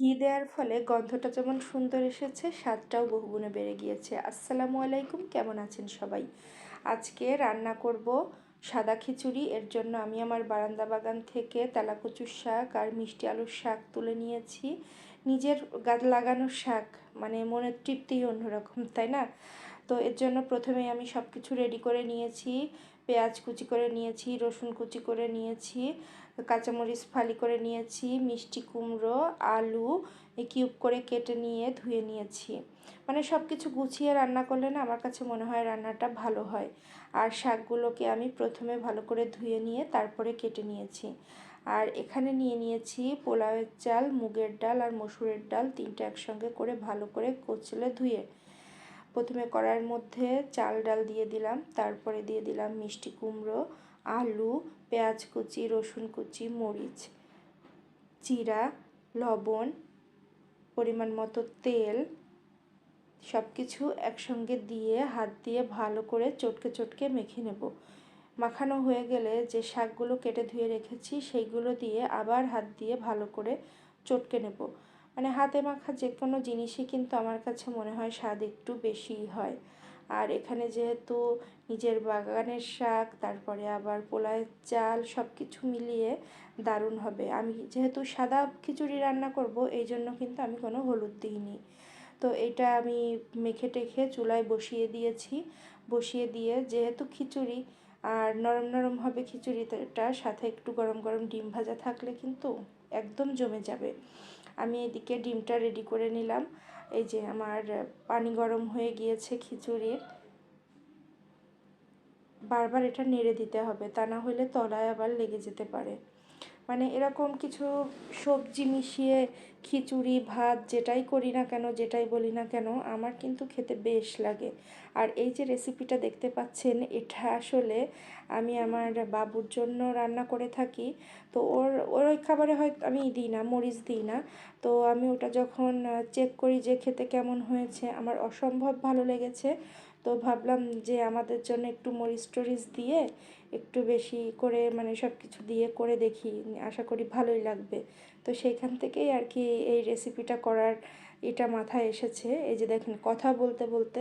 ঘি দেওয়ার ফলে গন্ধটা যেমন সুন্দর এসেছে, স্বাদটাও বহুগুণে বেড়ে গিয়েছে। আসসালামু আলাইকুম, কেমন আছেন সবাই? আজকে রান্না করব সাদা খিচুড়ি, এর জন্য আমি আমার বারান্দা বাগান থেকে তেলাকচুর শাক আর মিষ্টি আলুর শাক তুলে নিয়েছি। নিজের গাছ লাগানো শাক মানে মনের তৃপ্তিই অন্যরকম, তাই না? তো এর জন্য প্রথমেই আমি সব কিছু রেডি করে নিয়েছি। পেঁয়াজ কুচি করে নিয়েছি, রসুন কুচি করে নিয়েছি, কাঁচামরিচ ফালি করে নিয়েছি, মিষ্টি কুমড়ো, আলু কিউব করে কেটে নিয়ে ধুয়ে নিয়েছি। মানে সব কিছু গুছিয়ে রান্না করলে না আমার কাছে মনে হয় রান্নাটা ভালো হয়। আর শাকগুলোকে আমি প্রথমে ভালো করে ধুয়ে নিয়ে তারপরে কেটে নিয়েছি। আর এখানে নিয়ে নিয়েছি পোলাওয়ের চাল, মুগের ডাল আর মসুরের ডাল তিনটা একসঙ্গে করে ভালো করে কচলে ধুয়ে। প্রথমে কড়াইয়ের মধ্যে চাল, ডাল দিয়ে দিলাম। তারপরে দিয়ে দিলাম মিষ্টি কুমড়ো, আলু, পেঁয়াজ কুচি, রসুন কুচি, মরিচ, জিরা, লবণ, পরিমাণ মতো তেল সব কিছু একসঙ্গে দিয়ে হাত দিয়ে ভালো করে চটকে চটকে মেখে নেব। মাখানো হয়ে গেলে যে শাকগুলো কেটে ধুয়ে রেখেছি, সেইগুলো দিয়ে আবার হাত দিয়ে ভালো করে চটকে নেব। মানে হাতে মাখা যে কোনো জিনিসই কিন্তু আমার কাছে মনে হয় স্বাদ একটু বেশিই হয়। আর এখানে যেহেতু নিজের বাগানের শাক, তারপরে আবার পোলায়ের চাল সব কিছু মিলিয়ে দারুণ হবে। আমি যেহেতু সাদা খিচুড়ি রান্না করব এই জন্য কিন্তু আমি কোনো হলুদ দিইনি। তো এটা আমি মেখে টেখে চুলায় বসিয়ে দিয়েছি। বসিয়ে দিয়ে যেহেতু খিচুড়ি, আর নরম নরম হবে খিচুড়িটা, সাথে একটু গরম গরম ডিম ভাজা থাকলে কিন্তু একদম জমে যাবে। আমি এদিকে ডিমটা রেডি করে নিলাম। এই যে আমার পানি গরম হয়ে গিয়েছে খিচুড়ির। বারবার এটা নেড়ে দিতে হবে, তা না হলে তলায় আবার লেগে যেতে পারে। মানে এরকম কিছু সবজি মিশিয়ে খিচুড়ি, ভাত যেটাই করি না কেন, যেটাই বলি না কেন, আমার কিন্তু খেতে বেশ লাগে। আর এই যে রেসিপিটা দেখতে পাচ্ছেন, এটা আসলে আমি আমার বাবুর জন্য রান্না করে থাকি। তো ওর ওর ওই খাবারে হয়তো আমি দিই না, মরিচ দিই না। তো আমি ওটা যখন চেক করি যে খেতে কেমন হয়েছে, আমার অসম্ভব ভালো লেগেছে। তো ভাবলাম যে আমাদের জন্য একটু মরিচ টরিচ দিয়ে একটু বেশি করে মানে সব কিছু দিয়ে করে দেখি, আশা করি ভালোই লাগবে। তো সেইখান থেকেই আর কি এই রেসিপিটা করার এটা মাথায় এসেছে। এই যে দেখেন, কথা বলতে বলতে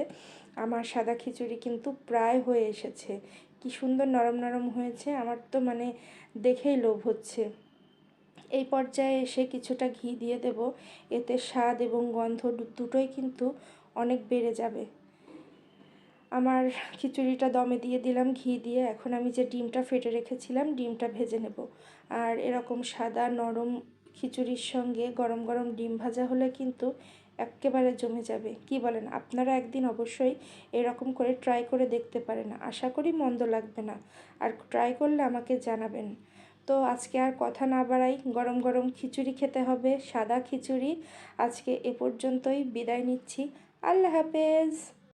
আমার সাদা খিচুড়ি কিন্তু প্রায় হয়ে এসেছে। কি সুন্দর নরম নরম হয়েছে, আমার তো মানে দেখেই লোভ হচ্ছে। এই পর্যায়ে এসে কিছুটা ঘি দিয়ে দেব। এতে স্বাদ এবং গন্ধ দুটোই কিন্তু অনেক বেড়ে যাবে। আমার খিচুড়িটা দমে দিয়ে দিলাম, ঘি দিয়ে। এখন আমি যে ডিমটা ফেটে রেখেছিলাম, ডিমটা ভেজে নেব। আর এরকম সাদা নরম খিচুড়ির সঙ্গে গরম গরম ডিম ভাজা হলে কিন্তু একেবারে জমে যাবে। কি বলেন? আপনারা একদিন অবশ্যই এরকম করে ট্রাই করে দেখতে পারেন। আশা করি মন্দ লাগবে না। আর ট্রাই করলে আমাকে জানাবেন। তো আজকে আর কথা না বাড়াই, গরম গরম খিচুড়ি খেতে হবে, সাদা খিচুড়ি। আজকে এ পর্যন্তই, বিদায় নিচ্ছি। আল্লাহ হাফেজ।